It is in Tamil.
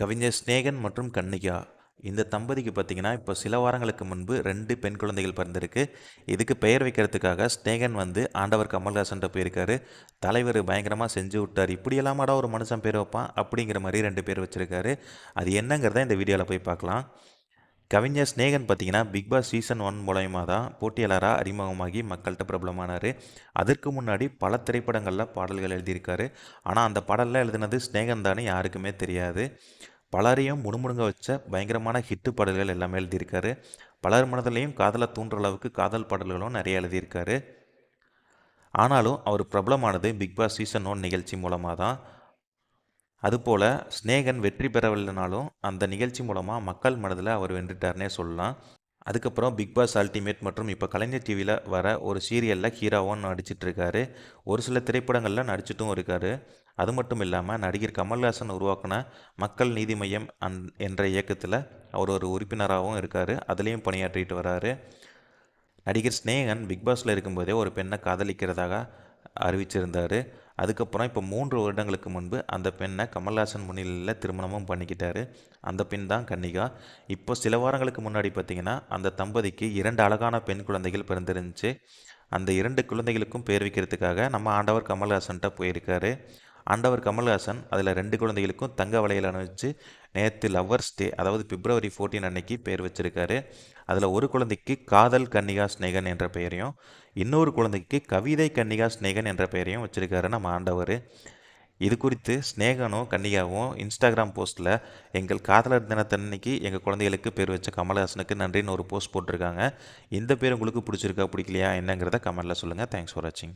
கவிஞர் ஸ்நேகன் மற்றும் கன்னிகா இந்த தம்பதிக்கு பார்த்தீங்கன்னா இப்போ சில வாரங்களுக்கு முன்பு ரெண்டு பெண் குழந்தைகள் பிறந்திருக்கு. இதுக்கு பெயர் வைக்கிறதுக்காக ஸ்நேகன் வந்து ஆண்டவர் கமல்ஹாசன்ட்ட போயிருக்காரு. தலைவர் பயங்கரமாக செஞ்சு விட்டார். இப்படியெல்லாமாடா ஒரு மனுஷன் பேர் வைப்பான் அப்படிங்கிற மாதிரி ரெண்டு பேர் வச்சுருக்காரு. அது என்னங்கிறத இந்த வீடியோவில் போய் பார்க்கலாம். கவிஞர் ஸ்நேகன் பார்த்தீங்கன்னா பிக் பாஸ் சீசன் ஒன் மூலயமா தான் போட்டியாளராக அறிமுகமாகி மக்கள்கிட்ட பிரபலமானார். அதற்கு முன்னாடி பல திரைப்படங்களில் பாடல்கள் எழுதியிருக்காரு. ஆனால் அந்த பாடலில் எழுதினது ஸ்நேகன் தானே யாருக்குமே தெரியாது. பலரையும் முணுமுணுங்க வச்ச பயங்கரமான ஹிட்டு பாடல்கள் எல்லாமே எழுதியிருக்காரு. பலர் மனதிலையும் காதலை தூண்டுற அளவுக்கு காதல் பாடல்களும் நிறைய எழுதியிருக்காரு. ஆனாலும் அவர் பிரபலமானது பிக் பாஸ் சீசன் ஒன் நிகழ்ச்சி மூலமாக தான் அதுபோல் ஸ்நேகன் வெற்றி பெறவில்லைனாலும் அந்த நிகழ்ச்சி மூலமாக மக்கள் மனதில் அவர் வென்றுட்டார்னே சொல்லலாம். அதுக்கப்புறம் பிக் பாஸ் அல்டிமேட் மற்றும் இப்போ கலைஞர் டிவியில் வர ஒரு சீரியலில் ஹீரோவாக நடிச்சிட்ருக்காரு. ஒரு சில திரைப்படங்களில் நடிச்சிட்டும் இருக்காரு. அது மட்டும் இல்லாமல் நடிகர் கமல்ஹாசன் உருவாக்கின மக்கள் நீதி மையம் அந் என்ற இயக்கத்தில் அவர் ஒரு உறுப்பினராகவும் இருக்கார். அதுலேயும் பணியாற்றிட்டு வராரு. நடிகர் ஸ்நேகன் பிக் பாஸில் இருக்கும்போதே ஒரு பெண்ணை காதலிக்கிறதாக அறிவிச்சிருந்தார். அதுக்கப்புறம் இப்போ மூன்று வருடங்களுக்கு முன்பு அந்த பெண்ணை கமல்ஹாசன் முன்னிலையில் திருமணமும் பண்ணிக்கிட்டாரு. அந்த பெண் தான் கன்னிகா. இப்போ சில வாரங்களுக்கு முன்னாடி பார்த்தீங்கன்னா அந்த தம்பதிக்கு இரண்டு அழகான பெண் குழந்தைகள் பிறந்திருந்துச்சு. அந்த இரண்டு குழந்தைகளுக்கும் பேர் வைக்கிறதுக்காக நம்ம ஆண்டவர் கமல்ஹாசன்கிட்ட போயிருக்காரு. ஆண்டவர் கமல்ஹாசன் அதில் ரெண்டு குழந்தைகளுக்கும் தங்க வளையல் அணிவிச்சு நேற்று லவ்வர்ஸ் டே அதாவது பிப்ரவரி ஃபோர்டீன் அன்னைக்கு பேர் வச்சிருக்காரு. அதில் ஒரு குழந்தைக்கு காதல் கன்னிகா ஸ்நேகன் என்ற பெயரையும் இன்னொரு குழந்தைக்கு கவிதை கன்னிகா ஸ்நேகன் என்ற பெயரையும் வச்சுருக்காரு நம்ம ஆண்டவர். இது குறித்து ஸ்நேகனும் கன்னிகாவும் இன்ஸ்டாகிராம் போஸ்ட்டில் எங்கள் காதலர் தினத்தன்னைக்கு எங்கள் குழந்தைகளுக்கு பேர் வச்ச கமல்ஹாசனுக்கு நன்றின்னு ஒரு போஸ்ட் போட்டிருக்காங்க. இந்த பேர் உங்களுக்கு பிடிச்சிருக்கா பிடிக்கலையா என்னங்கிறத கமெண்டில் சொல்லுங்கள் தேங்க்ஸ் ஃபார் வாட்சிங்